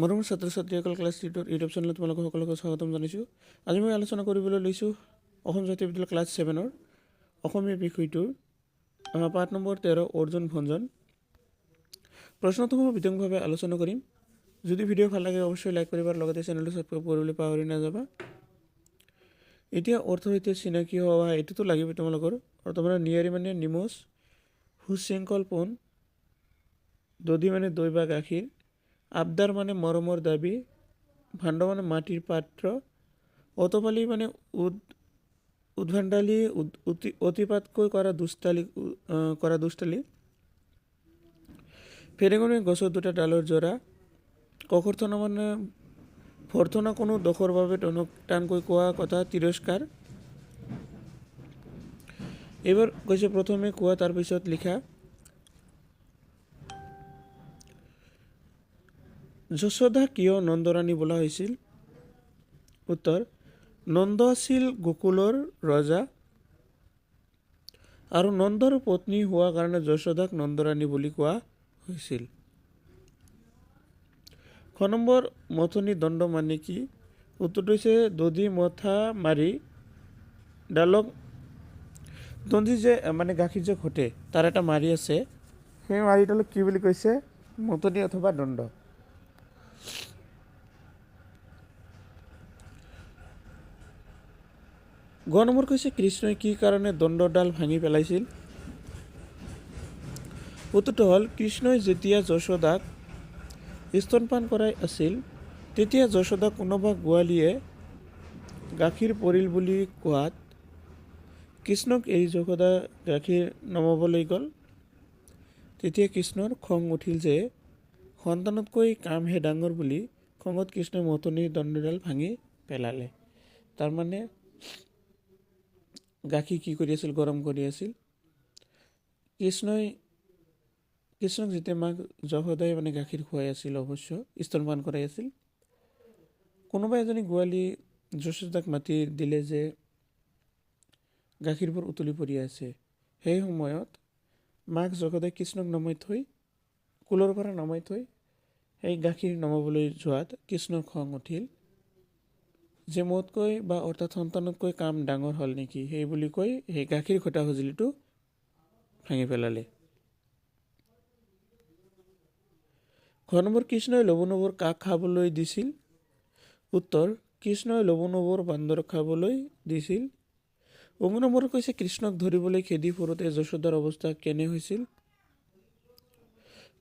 মৰমৰ ছাত্ৰ ছাত্ৰীসকল ক্লাছ থ্ৰীটোৰ ইউটিউব চেনেলত তোমালোকক সকলোকে স্বাগতম জনাইছোঁ। আজি মই আলোচনা কৰিবলৈ লৈছোঁ অসম জাতীয় বিদ্যালয় ক্লাছ ছেভেনৰ অসমীয়া বিষয়টোৰ পাঠ নম্বৰ তেৰ অৰ্জুন ভঞ্জন। প্ৰশ্নসমূহ বিতংভাৱে আলোচনা কৰিম। যদি ভিডিঅ' ভাল লাগে অৱশ্যই লাইক কৰিবা আৰু লগতে চেনেলটো ছাবস্ক্ৰাইব কৰিবলৈ পাহৰি নাযাবা। এতিয়া অৰ্থৰ সৈতে চিনাকি হোৱা এইটোতো লাগিবই তোমালোকৰ। বৰ্তমানে নিয়াৰী মানে নিমজ সুশৃংখল পোন দধি মানে দৈ বা গাখীৰ আবদাৰ মানে মৰমৰ দাবি ভাণ্ড মানে মাটিৰ পাত্ৰ অতপালি মানে উদ, উদ্ভাণ্ডালি, উদ- অতি অতিপাতকৈ কৰা দুষ্টালি কৰা দুষ্টালি। ফেৰেঙনি গছৰ দুটা ডালৰ জৰা ককৰ্থনা মানে ভৰ্তনা কোনো দোষৰ বাবে টনক টানকৈ কোৱা কথা তিৰস্কাৰ এইবাৰ কৈছে প্ৰথমে কোৱা তাৰপিছত লিখা যশোদা কিয় নন্দৰাণী বোলা হৈছিল? উত্তৰ, নন্দ আছিল গোকুলৰ ৰজা আৰু নন্দৰ পত্নী হোৱা কাৰণে যশোদাক নন্দৰাণী বুলি কোৱা হৈছিল। খ নম্বৰ, মথনি দণ্ড মানে কি? উত্তৰটো হৈছে, দধি মথা মাৰি ডালক দধি যে মানে গাখীৰ যে ঘটে, তাৰ এটা মাৰি আছে। সেই মাৰিডালক কি বুলি কৈছে? মথনি অথবা দণ্ড। গ নম্বৰ কৈছে কৃষ্ণই কি কাৰণে দণ্ডডাল ভাঙি পেলাইছিল? উত্তৰটো হ'ল, কৃষ্ণই যেতিয়া যশোদাক স্তনপান কৰাই আছিল, তেতিয়া যশোদা কোনোবা গোৱালীয়ে গাখীৰ পৰিল বুলি কোৱাত কৃষ্ণক এৰি যশোদা গাখীৰ নমাবলৈ গ'ল। তেতিয়া কৃষ্ণৰ খং উঠিল যে সন্তানতকৈ কামহে ডাঙৰ বুলি খঙত কৃষ্ণই মথনিৰ দণ্ডডাল ভাঙি পেলালে। তাৰমানে গাখীৰ কি কৰি আছিল গৰম কৰি আছিল। কৃষ্ণই কৃষ্ণক যেতিয়া মাক যশোদাই মানে গাখীৰ খুৱাই আছিল অৱশ্য স্তনপান কৰাই আছিল কোনোবা এজনী গোৱালী যশোদাক মাতি দিলে যে গাখীৰবোৰ উতলি পৰি আছে। সেই সময়ত মাক যশোদাই কৃষ্ণক নমাই থৈ কোলৰ পৰা নমাই থৈ সেই গাখীৰ নমাবলৈ যোৱাত কৃষ্ণৰ খং উঠিল। যে মোতকৈ বা অৰ্থাৎ সন্তানতকৈ কাম ডাঙৰ হ'ল নেকি? সেই বুলি কৈ সেই গাখীৰ ঘটা সঁজুলিটো ভাঙি পেলালে। ঘৰ নম্বৰ কৃষ্ণই লৱণবোৰ কাক খাবলৈ দিছিল? উত্তৰ, কৃষ্ণই লৱণবোৰ বান্দৰক খাবলৈ দিছিল। অংগ নম্বৰত কৈছে, কৃষ্ণক ধৰিবলৈ খেদি ফুৰোতে যশোদাৰ অৱস্থা কেনে হৈছিল?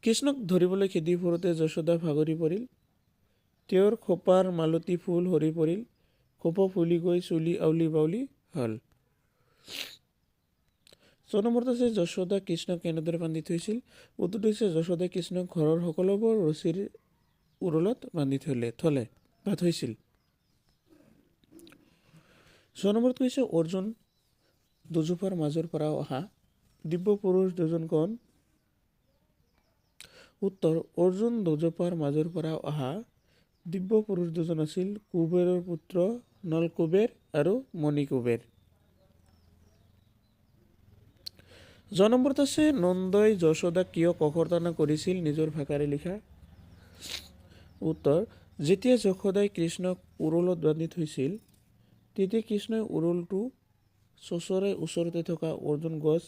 কৃষ্ণক ধৰিবলৈ খেদি ফুৰোতে যশোদা ভাগৰি পৰিল। তেওঁৰ খোপাৰ মালতী ফুল সৰি পৰিল। খোপা ফুলি গৈ চুলি আউলি বাউলি হ'ল। ছয় নম্বৰত আছে যশোদা কৃষ্ণক কেনেদৰে বান্ধি থৈছিল? উত্তৰটো হৈছে যশোদাই কৃষ্ণক ঘৰৰ সকলোবোৰ ৰছীৰ উৰলত বান্ধি থলে থলে বা থৈছিল। ছয় নম্বৰত কৈছে অৰ্জুন দুজোপাৰ মাজৰ পৰা অহা দিব্য পুৰুষ দুজন কণ উত্তৰ অৰ্জুন দুজোপাৰ মাজৰ পৰা অহা দিব্য পুৰুষ দুজন আছিল কুবেৰৰ পুত্ৰ নলকুবেৰ আৰু মণিকুবেৰ আছে নন্দই যশোদাক কিয় ককৰ্তনা কৰিছিল নিজৰ ভাষাৰে লিখা? উত্তৰ, যেতিয়া যশোদাই কৃষ্ণক উৰলত বান্ধি থৈছিল, তেতিয়া কৃষ্ণই উৰলটো চচৰাই ওচৰতে থকা অৰ্জুন গছ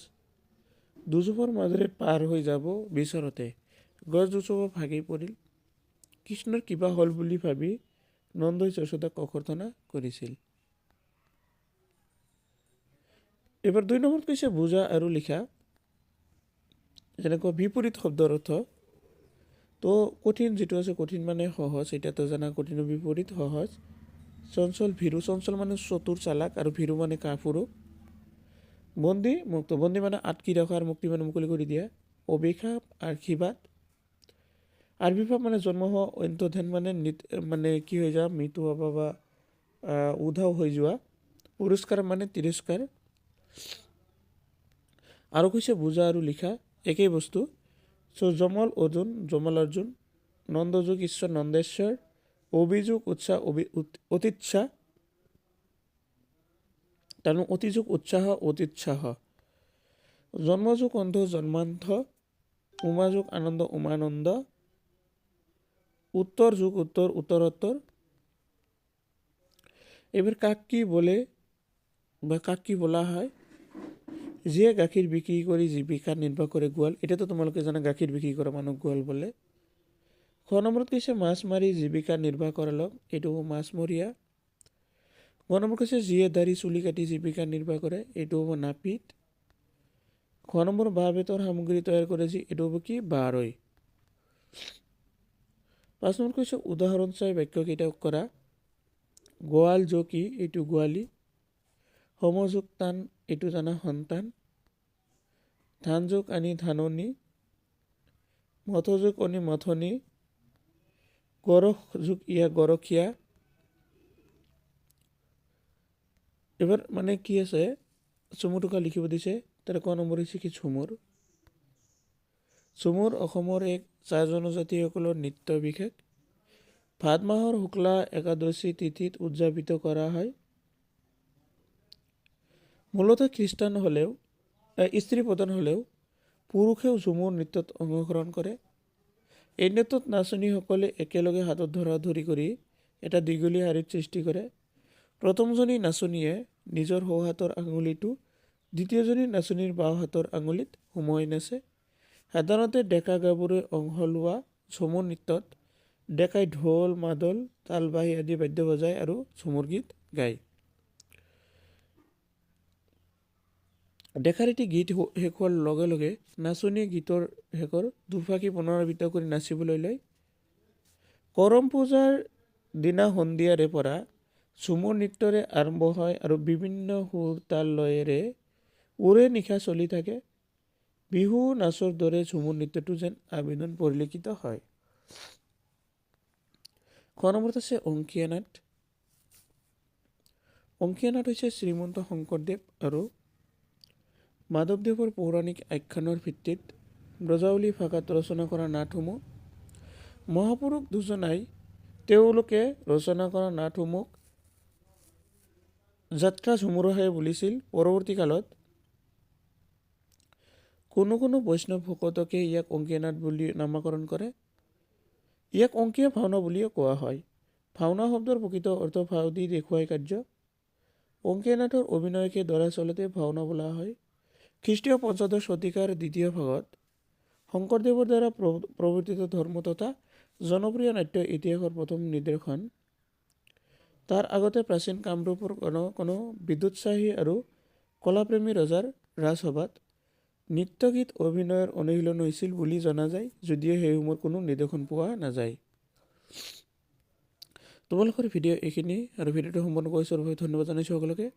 দুজোপাৰ মাজেৰে পাৰ হৈ যাব বিচৰতে। গছ দুজোপা ভাগি পৰিল। কৃষ্ণৰ কিবা হ'ল বুলি ভাবি নন্দই যশোদাক ককৰ্তনা কৰিছিল। এবাৰ দুই নম্বৰত কৈছে বুজা আৰু লিখা। যেনেকুৱা বিপৰীত শব্দৰ অৰ্থ তো কঠিন যিটো আছে কঠিন মানে সহজ এতিয়াতো জানা কঠিনৰ বিপৰীত সহজ। চঞ্চল ভীৰু চঞ্চল মানে চতুৰ চালাক আৰু ভীৰু মানে কাপুৰুষ বন্দী মুক্ত বন্দী মানে আটকি ৰখা আৰু মুক্তি মানে মুকলি কৰি দিয়া। অভিশাপ আশীৰ্বাদ আবিৰ্ভাৱ মানে জন্ম হোৱা অন্তধান মানে মানে কি হৈ যোৱা মৃত্যু হোৱা বা উধাও হৈ যোৱা পুৰস্কাৰ মানে তিৰস্কাৰ আৰু কৈছে বুজা আৰু লিখা, একেই বস্তু। চ' জমল অৰ্জুন জমল অৰ্জুন, নন্দযোগ ঈশ্বৰ, নন্দেশ্বৰ, অভিযোগ উৎসাহ অভি অতিচ্ছা তাৰমানে অতিযোগ উৎসাহ অতিচ্ছাহ জন্মযোগ, অন্ধ, জন্মান্ধ, উমাযোগ, আনন্দ, উমানন্দ। উত্তৰ যুগ উত্তৰ উত্তৰোত্তৰ এবাৰ কাক কি বলে বা কাক কি বলা হয়? যিয়ে গাখীৰ বিক্ৰী কৰি জীৱিকা নিৰ্বাহ কৰে গোৱাল এতিয়াতো তোমালোকে জানা গাখীৰ বিক্ৰী কৰা মানুহ গোৱাল বোলে। খ নম্বৰত কৈছে মাছ মাৰি জীৱিকা নিৰ্বাহ কৰা লোক এইটো হ'ব মাছমৰীয়া। গ নম্বৰ কৈছে যিয়ে দাড়ি চুলি কাটি জীৱিকা নিৰ্বাহ কৰে এইটো হ'ব নাপিত। খ নম্বৰ বাঁহ বেতৰ সামগ্ৰী তৈয়াৰ কৰে যি এইটো হ'ব কি? বাৰৈ। পাঁচ নম্বৰ কৈছে উদাহৰণ চাই বাক্যকেইটা কৰা। গোৱাল জকি এইটো গোৱালী। সমযোগ টান এইটো জানা সন্তান। ধান যোগ আনি ধাননি। মথযোগ আনি মথনি গৰখ যোগ ইয়া গৰখীয়া। এবাৰ মানে কি আছে? চমু টোকা লিখিব দিছে তাতে ক নম্বৰ হৈছে কি? ঝুমুৰ ঝুমুৰ অসমৰ এক চাহ জনজাতিসকলৰ নৃত্য বিশেষ। ভাদ মাহৰ শুক্লা একাদশী তিথিত উদযাপিত কৰা হয়। মূলত খ্ৰীষ্টান হ'লেও স্ত্ৰী প্ৰধান হ'লেও পুৰুষেও ঝুমুৰ নৃত্যত অংশগ্ৰহণ কৰে। এই নৃত্যত নাচনীসকলে একেলগে হাতত ধৰা ধৰি কৰি এটা দীঘলীয়া শাৰীত সৃষ্টি কৰে। প্ৰথমজনী নাচনীয়ে নিজৰ সোঁ হাতৰ আঙুলিটো দ্বিতীয়জনী নাচনীৰ বাওঁ হাতৰ আঙুলিত সুমুৱাই নাচে। সাধাৰণতে ডেকা গাভৰুৱে অংশ লোৱা ঝুমুৰ নৃত্যত ডেকাই ঢোল মাদল তালবাহি আদি বাদ্য বজায় আৰু ঝুমুৰ গীত গায়। ডেকাৰ এটি গীত শেষ হোৱাৰ লগে লগে নাচনীয়ে গীতৰ শেষৰ দুফাকি পুনৰাবৃত্ত কৰি নাচিবলৈ লয়। কৰম পূজাৰ দিনা সন্ধিয়াৰে পৰা ঝুমুৰ নৃত্যৰে আৰম্ভ হয় আৰু বিভিন্ন সুৰ তাল লয়েৰে ওৰে নিশা চলি থাকে। বিহু নাচৰ দৰে ঝুমুৰ নৃত্যটো যেন আবেদন পৰিলক্ষিত হয়। খ নম্বৰত আছে অংকীয়া নাট অংকীয়া নাট হৈছে শ্ৰীমন্ত শংকৰদেৱ আৰু মাধৱদেৱৰ পৌৰাণিক আখ্যানৰ ভিত্তিত ব্ৰজাৱলী ভাষাত ৰচনা কৰা নাটসমূহ। মহাপুৰুষ দুজনাই তেওঁলোকে ৰচনা কৰা নাটসমূহ যাত্ৰা ঝুমুৰহে বুলিছিল। পৰৱৰ্তী কালত কোনো কোনো বৈষ্ণৱ ভকতকে ইয়াক অংকীয়া নাট বুলি নামাকৰণ কৰে। ইয়াক অংকীয়া ভাওনা বুলিও কোৱা হয়। ভাওনা শব্দৰ প্ৰকৃত অৰ্থ ভাও দি দেখুৱাই কাৰ্য। অংকীয়া নাটৰ অভিনয়কে দৰাচলতে ভাওনা বোলা হয়। খ্ৰীষ্টীয় পঞ্চদশ শতিকাৰ দ্বিতীয় ভাগত শংকৰদেৱৰ দ্বাৰা প্ৰ- প্ৰৱৰ্তিত ধৰ্ম তথা জনপ্ৰিয় নাট্য ইতিহাসৰ প্ৰথম নিদৰ্শন। তাৰ আগতে প্ৰাচীন কামৰূপৰ কোনো কোনো বিদ্যুৎসাহী আৰু কলাপ্ৰেমী ৰজাৰ ৰাজসভাত নৃত্য গীত অভিনয়ৰ অনুশীলন হৈছিল বুলি জনা যায় যদিও সেইসমূহৰ কোনো নিদৰ্শন পোৱা নাযায়। তোমালোকৰ ভিডিঅ' এইখিনি আৰু ভিডিঅ'টো সম্পূৰ্ণ কৰিছোঁ ধন্যবাদ জনাইছোঁ সকলোকে।